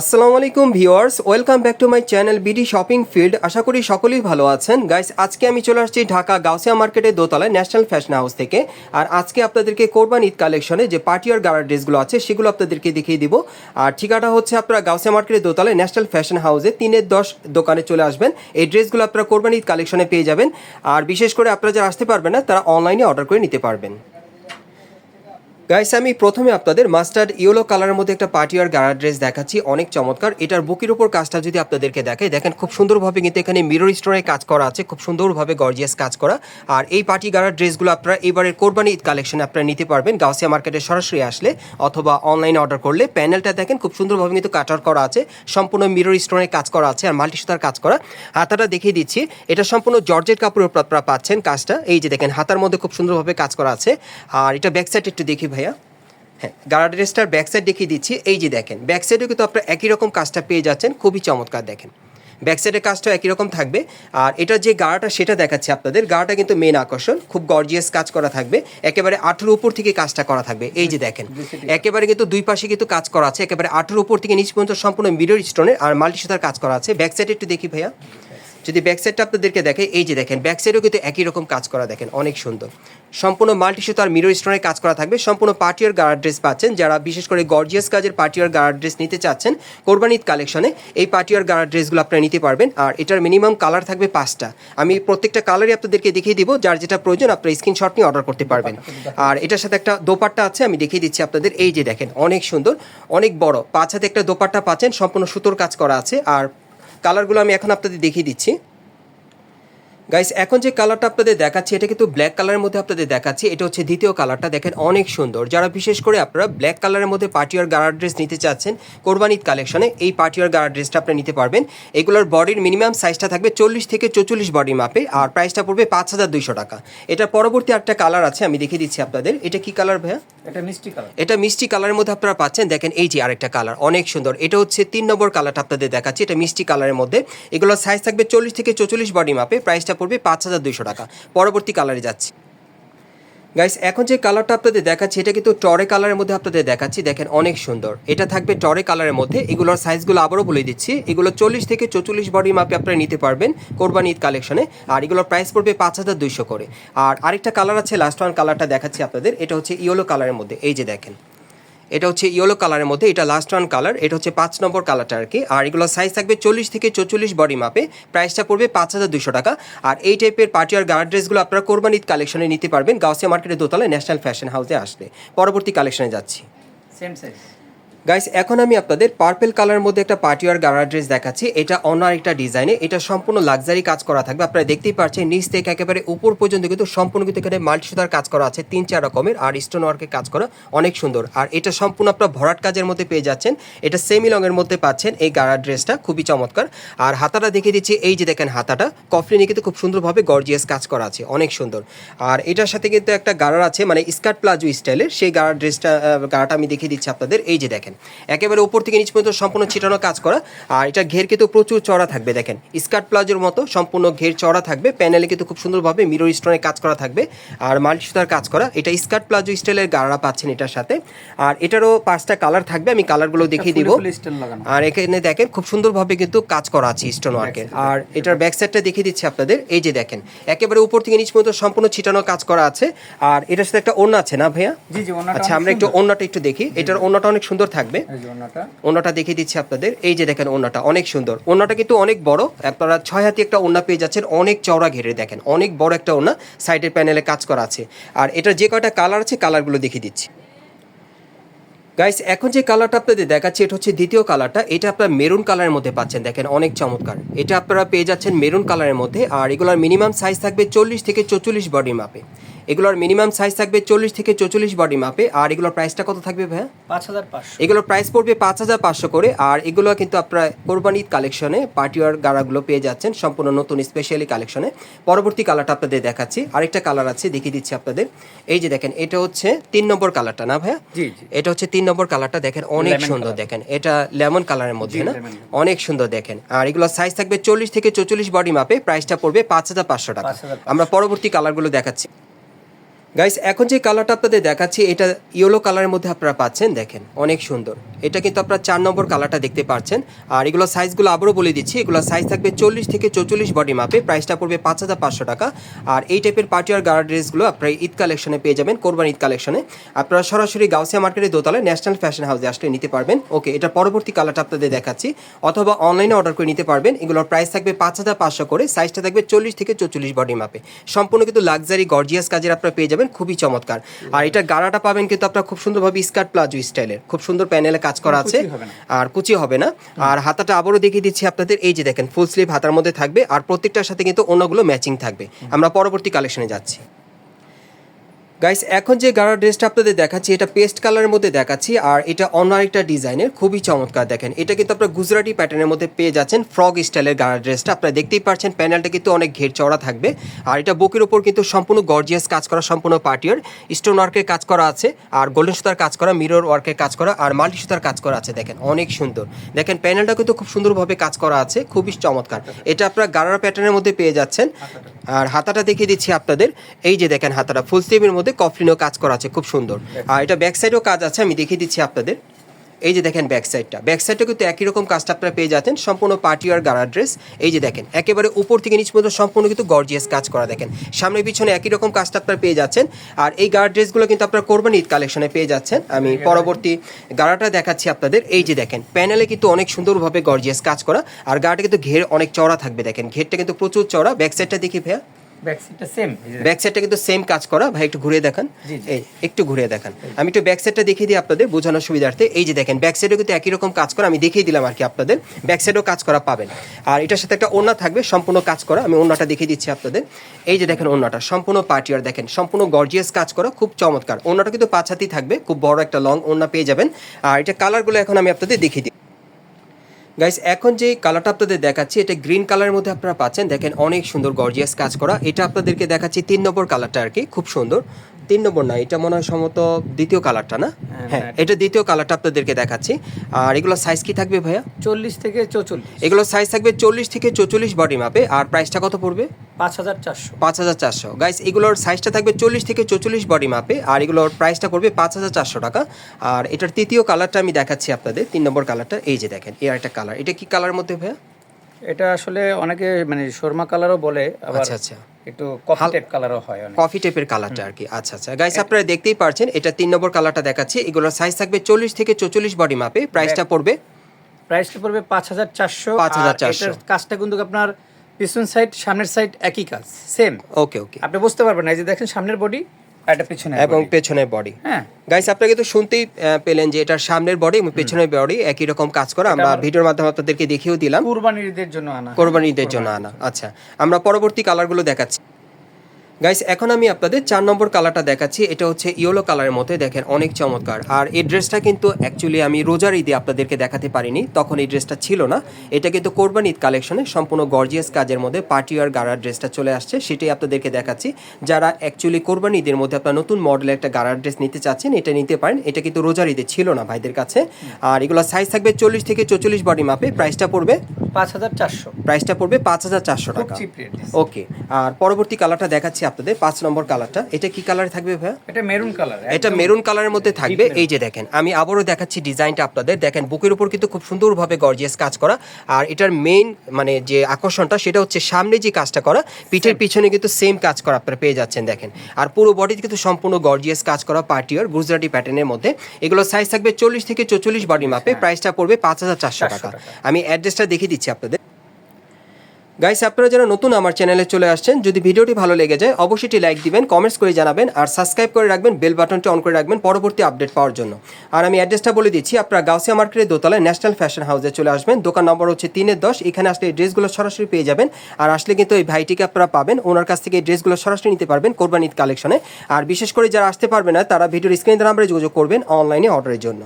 আসসালামু আলাইকুম viewers, welcome back to my channel BD shopping field আশা করি সকলেই ভালো আছেন। গাইস, আজকে আমি চলে আসছি ঢাকা গাউসিয়া মার্কেটের দোতলায় ন্যাশনাল ফ্যাশন হাউস থেকে। আর আজকে আপনাদেরকে কোরবান ঈদ কালেকশনে যে পার্টি আর গাড়ার ড্রেসগুলো আছে, সেগুলো আপনাদেরকে দেখিয়ে দিব। আর ঠিকানা হচ্ছে আপনারা গাউসিয়া মার্কেটের দোতলায় ন্যাশনাল ফ্যাশন হাউসে তিনের দশ দোকানে চলে আসবেন। এই ড্রেসগুলো আপনারা কোরবান ঈদ কালেকশনে পেয়ে যাবেন। আর বিশেষ করে আপনারা যারা আসতে পারবেন না, তারা অনলাইনে অর্ডার করে নিতে পারবেন। গাইস আমি প্রথমে আপনাদের মাস্টার্ড ইয়েলো কালারের মধ্যে একটা পার্টিয়ার গাড়া ড্রেস দেখাচ্ছি। অনেক চমৎকার। এটার বুকের উপর কাজটা যদি আপনাদেরকে দেখে দেখেন খুব সুন্দরভাবে কিন্তু এখানে মিরর স্টোরে কাজ করা আছে, খুব সুন্দরভাবে গর্জিয়াস কাজ করা। আর এই পার্টি গাড়ার ড্রেসগুলো আপনারা এবারের কোরবানি ঈদ কালেকশনে আপনারা নিতে পারবেন। গাউসিয়া মার্কেটে সরাসরি আসলে অথবা অনলাইনে অর্ডার করলে প্যানেলটা দেখেন খুব সুন্দরভাবে কিন্তু কাটার করা আছে, সম্পূর্ণ মিরর স্টোনে কাজ করা আছে আর মাল্টি সুতার কাজ করা। হাতাটা দেখিয়ে দিচ্ছি, এটা সম্পূর্ণ জর্জের কাপড়ের উপর আপনারা পাচ্ছেন কাজটা। এই যে দেখেন, হাতার মধ্যে খুব সুন্দরভাবে কাজ করা আছে। আর এটা ব্যাক সাইড একটু দেখি ভাইয়া। হ্যাঁ গার্ড ড্রেসটার ব্যাক সাইড দেখিয়ে দিচ্ছি। এই যে দেখেন ব্যাক সাইডেও কিন্তু আপনারা একই রকম কাজটা পেয়ে যাচ্ছেন। খুবই চমৎকার দেখেন। ব্যাক সাইডের কাজটা একই রকম থাকবে। আর এটার যে গাড়াটা সেটা দেখাচ্ছে আপনাদের। গাড়াটা কিন্তু মেন আকর্ষণ। খুব গর্জিয়াস কাজ করা থাকবে। একেবারে আঠুর উপর থেকে কাজটা করা থাকবে। এই যে দেখেন একেবারে কিন্তু দুই পাশে কিন্তু কাজ করা আছে। একেবারে আঠুর উপর থেকে নিচ পর্যন্ত সম্পূর্ণ মিরর স্টোনের আর মাল্টি সুতার কাজ করা আছে। ব্যাক সাইডে একটু দেখি ভাইয়া। যদি ব্যাক সাইডটা আপনাদেরকে দেখে, এই যে দেখেন ব্যাক সাইডেও কিন্তু একই রকম কাজ করা দেখেন, অনেক সুন্দর। সম্পূর্ণ মাল্টি সুতার মিরর স্টোনের কাজ করা থাকবে। সম্পূর্ণ পার্টিয়ার গার্ড ড্রেস পাচ্ছেন যারা বিশেষ করে গর্জিয়াস কাজের পার্টিয়ার গার্ড ড্রেস নিতে চাচ্ছেন কোরবানিদ কালেকশনে এই পার্টিয়ার গার্ড ড্রেসগুলো আপনারা নিতে পারবেন। আর এটার মিনিমাম কালার থাকবে পাঁচটা। আমি প্রত্যেকটা কালারই আপনাদেরকে দেখিয়ে দিব, যার যেটা প্রয়োজন আপনারা স্ক্রিনশট নিয়ে অর্ডার করতে পারবেন। আর এটার সাথে একটা দোপাট্টা আছে, আমি দেখিয়ে দিচ্ছি আপনাদের। এই যে দেখেন, অনেক সুন্দর, অনেক বড়। পাঁচ হাতে একটা দোপাট্টা পাচ্ছেন, সম্পূর্ণ সুতোর কাজ করা আছে। আর কালারগুলো আমি এখন আপনাদের দেখিয়ে দিচ্ছি। গাইস এখন যে কালারটা আপনাদের দেখাচ্ছি এটা কিন্তু ব্ল্যাক কালারের মধ্যে আপনাদের দেখাচ্ছি। এটা হচ্ছে দ্বিতীয় কালারটা দেখেন অনেক সুন্দর। যারা বিশেষ করে আপনারা ব্ল্যাক কালারের মধ্যে পার্টিয়ার গাড়ার ড্রেস নিতে চাচ্ছেন কোরবানিদ কালেকশনে এই পার্টিয়ার গাড়ার ড্রেসটা আপনি নিতে পারবেন। এগুলোর বডির মিনিমাম সাইজটা থাকবে চল্লিশ থেকে চৌচল্লিশ বডি মাপে আর প্রাইসটা পড়বে পাঁচ হাজার দুইশো টাকা। এটার পরবর্তী একটা কালার আছে আমি দেখিয়ে দিচ্ছি আপনাদের। এটা কি কালার ভাইয়া? এটা মিষ্টি কালার এটা মিষ্টি কালারের মধ্যে আপনারা পাচ্ছেন দেখেন এই যে আরেকটা কালার অনেক সুন্দর। এটা হচ্ছে তিন নম্বর কালারটা আপনাদের দেখাচ্ছি এটা মিষ্টি কালারের মধ্যে। এগুলোর সাইজ থাকবে চল্লিশ থেকে চৌচল্লিশ বডি মাপে প্রাইসটা পড়বে পাঁচ হাজার দুইশো টাকা। পরবর্তী কালারে যাচ্ছি। গাইস এখন যে কালারটা আপনাদের দেখাচ্ছি, এটা কিন্তু টরে কালারের মধ্যে আপনাদের দেখাচ্ছি। দেখেন, অনেক সুন্দর। এটা থাকবে টরে কালারের মধ্যে। এগুলোর সাইজগুলো আবারও বলে দিচ্ছি। এগুলো চল্লিশ থেকে চৌচল্লিশ বডি মাপে আপনারা নিতে পারবেন কোরবানি ঈদ কালেকশনে আর এগুলোর প্রাইস পড়বে পাঁচ হাজার দুইশো করে। আর আরেকটা কালার আছে লাস্ট ওয়ান কালারটা দেখাচ্ছি আপনাদের। এটা হচ্ছে ইয়েলো কালারের মধ্যে। এই যে দেখেন। এটা হচ্ছে ইয়েলো কালারের মধ্যে, এটা লাস্ট ওয়ান কালার এটা হচ্ছে পাঁচ নম্বর কালারটা আর কি। আর এগুলো সাইজ থাকবে চল্লিশ থেকে চৌচল্লিশ বডি মাপে প্রাইসটা পড়বে পাঁচ হাজার দুশো টাকা। আর এই টাইপের পার্টি আর গার্ড ড্রেসগুলো আপনারা কোরবান ঈদ কালেকশনে নিতে পারবেন। গাউসিয়া মার্কেটের দোতলায় ন্যাশনাল ফ্যাশন হাউসে আসলে পরবর্তী কালেকশনে যাচ্ছি। সেম সাইজ গাইস এখন আমি আপনাদের পার্পেল কালারের মধ্যে একটা পার্টিওয়ার গাড়া ড্রেস দেখাচ্ছি। এটা অন্য আরেকটা ডিজাইনে এটা সম্পূর্ণ লাক্সারি কাজ করা থাকবে। আপনারা দেখতেই পাচ্ছেন, নিচ থেকে একেবারে উপর পর্যন্ত কিন্তু সম্পূর্ণ কিন্তু এখানে মাল্টি সুতার কাজ করা আছে। তিন চার রকমের আর স্টোন ওয়ার্কের কাজ করা অনেক সুন্দর। আর এটা সম্পূর্ণ আপনার ভরাট কাজের মধ্যে পেয়ে যাচ্ছেন। এটা সেমি লংয়ের মধ্যে পাচ্ছেন এই গাড়া ড্রেসটা খুবই চমৎকার। আর হাতাটা দেখিয়ে দিচ্ছি, এই যে দেখেন হাতাটা। কফলিনে কিন্তু খুব সুন্দরভাবে গর্জিয়াস কাজ করা আছে। অনেক সুন্দর। আর এটার সাথে কিন্তু একটা গাড়ার আছে মানে স্কার্ট প্লাজো স্টাইলের সেই গাড়া ড্রেসটা গাড়াটা আমি দেখিয়ে দিচ্ছি আপনাদের। এই যে দেখেন। একেবারে উপর থেকে নিচ পর্যন্ত সম্পূর্ণ ছিটানো কাজ করা। আর এটা ঘের কিন্তু প্রচুর চড়া থাকবে দেখেন। স্কার্ট প্লাজোর মতো সম্পূর্ণ ঘের চড়া থাকবে। প্যানেলে কিন্তু খুব সুন্দরভাবে মিরর স্টোনে কাজ করা থাকবে। আর মাল্টি সুতার কাজ করা। এটা স্কার্ট প্লাজো স্টাইলের গাড়া পাচ্ছেন এটার সাথে। আর এটারও পাঁচটা কালার থাকবে আমি কালারগুলো দেখিয়ে দিব। আর এখানে দেখেন খুব সুন্দরভাবে কিন্তু কাজ করা আছে স্টোন ওয়ার্কের। আর এটার ব্যাক সাইডটা দেখিয়ে দিচ্ছি আপনাদের। এই যে দেখেন একেবারে উপর থেকে নিচ পর্যন্ত সম্পূর্ণ ছিটানো কাজ করা আছে। আর এটার সাথে একটা ওড়না আছে না ভাইয়া? আচ্ছা আমরা একটু ওড়নাটা একটু দেখি। এটার ওড়নাটা অনেক সুন্দর থাকবে। ওনাটা ওনাটা দেখিয়ে দিচ্ছি আপনাদের। এই যে দেখেন ওনাটা অনেক সুন্দর। ওনাটা কিন্তু অনেক বড়। আপনারা ছয় হাতি একটা ওনা পেয়ে যাচ্ছেন অনেক চওড়া ঘেরে দেখেন। অনেক বড় একটা ওনা সাইডের প্যানেলে কাজ করা আছে। আর এটার যে কয়টা কালার আছে কালারগুলো দেখিয়ে দিচ্ছি। গাইস এখন যে কালারটা আপনাদের দেখাচ্ছি এটা হচ্ছে দ্বিতীয় কালারটা এটা আপনারা মেরুন কালারের মধ্যে পাচ্ছেন দেখেন অনেক চমৎকার। এটা আপনারা পেয়ে যাচ্ছেন মেরুন কালারের মধ্যে। আর এগুলোর মিনিমাম সাইজ থাকবে চল্লিশ থেকে চৌচল্লিশ বডির মাপে এগুলোর মিনিমাম সাইজ থাকবে চল্লিশ থেকে চৌচল্লিশ বডি মাপে। আর এগুলোর প্রাইসটা কত থাকবে ভাইয়া? পাঁচ হাজার পাঁচশো। এগুলোর প্রাইস পড়বে পাঁচ হাজার পাঁচশো করে। আর এগুলো কিন্তু আপনার কোরবানি ঈদ কালেকশনে পার্টিওয়ার গাড়াগুলো পেয়ে যাচ্ছেন সম্পূর্ণ নতুন স্পেশালি কালেকশনে পরবর্তী কালারটা আপনাদের দেখাচ্ছি। আরেকটা কালার আছে দেখিয়ে দিচ্ছি আপনাদের। এই যে দেখেন এটা হচ্ছে তিন নম্বর কালারটা না ভাইয়া? এটা হচ্ছে তিন নম্বর কালারটা দেখেন অনেক সুন্দর দেখেন। এটা লেমন কালারের মধ্যে না? অনেক সুন্দর দেখেন। আর এগুলো সাইজ থাকবে চল্লিশ থেকে চৌচল্লিশ বডি মাপে। প্রাইসটা পড়বে পাঁচ হাজার পাঁচশো টাকা। আমরা পরবর্তী কালারগুলো দেখাচ্ছি। গাইস এখন যে কালারটা আপনাদের দেখাচ্ছি, এটা ইয়েলো কালারের মধ্যে আপনারা পাচ্ছেন, দেখেন, অনেক সুন্দর। এটা কিন্তু আপনারা চার নম্বর কালারটা দেখতে পাচ্ছেন আর এগুলো সাইজগুলো আবারও বলে দিচ্ছি, এগুলো সাইজ থাকবে চল্লিশ থেকে চৌচল্লিশ বডি মাপে প্রাইসটা পড়বে পাঁচ হাজার পাঁচশো টাকা। আর এই টাইপের পার্টি আর গার্ড ড্রেসগুলো আপনারা ঈদ কালেকশনে পেয়ে যাবেন, কোরবান ঈদ কালেকশনে আপনারা সরাসরি গাউসিয়া মার্কেটের দোতলায় ন্যাশনাল ফ্যাশন হাউসে আসলে নিতে পারবেন। ওকে এটা পরবর্তী কালারটা আপনাদের দেখাচ্ছি। অথবা অনলাইনে অর্ডার করে নিতে পারবেন। এগুলোর প্রাইস থাকবে পাঁচ হাজার পাঁচশো করে সাইজটা থাকবে চল্লিশ থেকে চৌচল্লিশ বডি মাপে সম্পূর্ণ কিন্তু লাক্সারি গর্জিয়াস কাজের আপনারা পেয়ে যাবেন। খুবই চমৎকার। আর এটা গাড়াটা পাবেন কিন্তু আপনার খুব সুন্দরভাবে স্কার্ট প্লাজো স্টাইলের। খুব সুন্দর প্যানেলে কাজ করা আছে। আর কুচি হবে না। আর হাতাটা আবারও দেখিয়ে দিচ্ছি আপনাদের এই যে দেখেন ফুল স্লিভ হাতার মধ্যে থাকবে। আর প্রত্যেকটার সাথে কিন্তু অন্যগুলো ম্যাচিং থাকবে। আমরা পরবর্তী কালেকশনে যাচ্ছি। গাইস এখন যে গাড়া ড্রেসটা আপনাদের দেখাচ্ছি, এটা পেস্ট কালারের মধ্যে দেখাচ্ছি, আর এটা অন্য আরেকটা ডিজাইনের, খুবই চমৎকার দেখেন। এটা কিন্তু আপনার গুজরাটি প্যাটার্নের মধ্যে পেয়ে যাচ্ছেন ফ্রগ স্টাইলের গাড়া ড্রেসটা। আপনারা দেখতেই পাচ্ছেন প্যানেলটা কিন্তু অনেক ঘের চওড়া থাকবে। আর এটা বুকের উপর কিন্তু সম্পূর্ণ গর্জিয়াস কাজ করা, সম্পূর্ণ পার্টিয়ার স্টোন ওয়ার্কের কাজ করা আছে, আর গোল্ডেন সুতার কাজ করা মিরর ওয়ার্কের কাজ করা, আর মাল্টি সুতার কাজ করা আছে, দেখেন, অনেক সুন্দর। দেখেন প্যানেলটা কিন্তু খুব সুন্দরভাবে কাজ করা আছে, খুবই চমৎকার। এটা আপনারা গাড়ার প্যাটার্নের মধ্যে পেয়ে যাচ্ছেন। আর হাতাটা দেখিয়ে দিচ্ছি আপনাদের। এই যে দেখেন হাতাটা ফুল স্লিভের মধ্যে কফলিনও কাজ করা আছে, খুব সুন্দর। আর এটা ব্যাক সাইডেও কাজ আছে, আমি দেখিয়ে দিচ্ছি আপনাদের। এই যে দেখেন ব্যাক সাইডটা ব্যাক সাইডটা কিন্তু একই রকম কাজটা আপনারা পেয়ে যাচ্ছেন সম্পূর্ণ পার্টি আর গাড়ার ড্রেস এই যে দেখেন একেবারে উপর থেকে নিচ পর্যন্ত সম্পূর্ণ কিন্তু গর্জিয়াস কাজ করা দেখেন। সামনে পিছনে একই রকম কাজটা আপনারা পেয়ে যাচ্ছেন। আর এই গাড়ার ড্রেসগুলো কিন্তু আপনারা করবেন ঈদ কালেকশনে পেয়ে যাচ্ছেন। আমি পরবর্তী গাড়াটা দেখাচ্ছি আপনাদের। এই যে দেখেন প্যানেলে কিন্তু অনেক সুন্দরভাবে গর্জিয়াস কাজ করা। আর গাড়াটা কিন্তু ঘের অনেক চওড়া থাকবে দেখেন। ঘেরটা কিন্তু প্রচুর চড়া ব্যাক সাইডটা দেখি ভাইয়া। ব্যাক সিটটা সেম ব্যাক সাইডটা কিন্তু সেম কাজ করা। ভাই একটু ঘুরে দেখান। এই একটু ঘুরে দেখান। আমি একটু ব্যাক সাইডটা দেখিয়ে দিই আপনাদের বোঝানোর সুবিধার্থে। এই যে দেখেন ব্যাক সাইডেও কিন্তু একই রকম কাজ করা। আমি দেখিয়ে দিলাম আর কি আপনাদের। ব্যাক সাইডেও কাজ করা পাবেন। আর এটার সাথে একটা ওড়না থাকবে সম্পূর্ণ কাজ করা। আমি ওড়নাটা দেখিয়ে দিচ্ছি আপনাদের। এই যে দেখেন ওড়নাটা সম্পূর্ণ পার্টিয়ার দেখেন। সম্পূর্ণ গর্জিয়াস কাজ করা খুব চমৎকার। ওড়নাটা কিন্তু পাঁচ হাতি থাকবে। খুব বড় একটা লং ওড়না পেয়ে যাবেন। আর এটা কালারগুলো এখন আমি আপনাদের দেখিয়ে দিই। গাইস এখন যে কালারটা আপনাদের দেখাচ্ছি, এটা গ্রিন কালারের মধ্যে আপনারা পাচ্ছেন। দেখেন, অনেক সুন্দর গর্জিয়াস কাজ করা। এটা আপনাদেরকে দেখাচ্ছি তিন নম্বর কালারটা আর কি, খুব সুন্দর। তিন নম্বর না এটা মনে হয় সম্ভবত দ্বিতীয় কালারটা না? হ্যাঁ এটা দ্বিতীয় কালারটা আপনাদেরকে দেখাচ্ছি। আর এগুলো সাইজ কি থাকবে ভাইয়া? চল্লিশ থেকে চৌচল্লিশ। এগুলো সাইজ থাকবে চল্লিশ থেকে চৌচল্লিশ বডি মাপে আর প্রাইসটা কত পড়বে? পাঁচ হাজার চারশো। পাঁচ হাজার চারশো। গাইস এগুলোর সাইজটা থাকবে চল্লিশ থেকে চৌচল্লিশ বডি মাপে আর এগুলোর প্রাইসটা পড়বে পাঁচ হাজার চারশো টাকা। আর এটার তৃতীয় কালারটা আমি দেখাচ্ছি আপনাদের। তিন নম্বর কালারটা এই যে দেখেন এর একটা কালার এটা কি কালার মধ্যে ভাইয়া? এটা আসলে অনেকে মানে শর্মা কালারও বলে আচ্ছা আচ্ছা। একটু কফি টাইপ কালারও হয় অনেক। কফি টাইপের কালারটা আর কি আচ্ছা আচ্ছা। গাইস আপনারা দেখতেই পারছেন এটা তিন নম্বর কালারটা দেখাচ্ছি। এগুলোর সাইজ থাকবে চল্লিশ থেকে চৌচল্লিশ বডি মাপে প্রাইসটা পড়বে? প্রাইসটা পড়বে পাঁচ হাজার চারশো। 5,400 এটার কাজটা কিন্তু আপনার পিছন সাইড সামনের সাইড একই কাজ সেম ওকে ওকে আপনি বুঝতে পারবেন না এই যে দেখেন সামনের বডি এটা পিছনে এবং পেছনের বডি হ্যাঁ। গাইস আপনারা কিন্তু শুনতেই পেলেন যে এটার সামনের বডি এবং পেছনের বডি একই রকম কাজ করা। আমরা ভিডিওর মাধ্যমে আপনাদেরকে দেখিয়েও দিলাম। কুরবানির ঈদের জন্য আনা। কোরবানি ঈদের জন্য আনা। আচ্ছা আমরা পরবর্তী কালারগুলো দেখাচ্ছি। গাইস এখন আমি আপনাদের চার নম্বর কালারটা দেখাচ্ছি। এটা হচ্ছে ইয়েলো কালারের মধ্যে দেখেন অনেক চমৎকার। আর এই ড্রেসটা কিন্তু অ্যাকচুয়ালি আমি রোজার ঈদে আপনাদেরকে দেখাতে পারিনি তখন এই ড্রেসটা ছিল না। এটা কিন্তু কোরবানি ঈদ কালেকশনে সম্পূর্ণ গর্জিয়াস কাজের মধ্যে পার্টি আর গাড়ার ড্রেসটা চলে আসছে সেটাই আপনাদেরকে দেখাচ্ছি। যারা অ্যাকচুয়ালি কোরবানি ঈদের মধ্যে আপনার নতুন মডেলের একটা গাড়ার ড্রেস নিতে চাচ্ছেন এটা নিতে পারেন। এটা কিন্তু রোজার ঈদে ছিল না ভাইদের কাছে। আর এগুলো সাইজ থাকবে চল্লিশ থেকে চল্লিশ বডি মাপে প্রাইসটা পড়বে? পাঁচ হাজার চারশো। প্রাইসটা পড়বে পাঁচ হাজার চারশো টাকা। ওকে আর পরবর্তী কালারটা দেখাচ্ছি আপনাদের পাঁচ নম্বর কালারটা। এটা কি কালারে থাকবে ভাইয়া? এটা মেরুন কালার এটা মেরুন কালারের মধ্যে থাকবে। এই যে দেখেন আমি আবারও দেখাচ্ছি ডিজাইনটা আপনাদের। দেখেন বুকের উপর কিন্তু খুব সুন্দরভাবে গর্জিয়াস কাজ করা। আর এটার মেইন মানে যে আকর্ষণটা সেটা হচ্ছে সামনে যে কাজটা করা পিঠের পিছনে কিন্তু সেম কাজ করা আপনারা পেয়ে যাচ্ছেন দেখেন। আর পুরো বডিতে কিন্তু সম্পূর্ণ গর্জিয়াস কাজ করা পার্টিয়ার গুজরাটি প্যাটার্নের মধ্যে। এগুলো সাইজ থাকবে চল্লিশ থেকে চৌচল্লিশ বডি মাপে প্রাইসটা পড়বে পাঁচ হাজার চারশো টাকা। আমি অ্যাড্রেসটা দেখিয়ে দিচ্ছি আপনাদের। গাইস আপনারা যারা নতুন আমার চ্যানেলে চলে আসছেন, যদি ভিডিওটি ভালো লেগে যায়, অবশ্যই লাইক দিবেন কমেন্টস করে জানাবেন, আর সাবস্ক্রাইব করে রাখবেন বেল বাটনটি অন করে রাখবেন পরবর্তী আপডেট পাওয়ার জন্য। আর আমি অ্যাড্রেসটা বলে দিচ্ছি, আপনারা গাউসিয়া মার্কেটের দোতলায় ন্যাশনাল ফ্যাশন হাউসে চলে আসবেন। দোকান নম্বর হচ্ছে তিনের দশ, এখানে আসলে এই ড্রেসগুলো সরাসরি পেয়ে যাবেন। আর আসলে কিন্তু এই ভাইটিকে আপনারা পাবেন, ওনার কাছ থেকে এই ড্রেসগুলো সরাসরি নিতে পারবেন কোরবান ঈদ কালেকশনে আর বিশেষ করে যারা আসতে পারবে না, তারা ভিডিওর স্ক্রিনের নাম্বারে যোগাযোগ করবেন অনলাইনে অর্ডারের জন্য।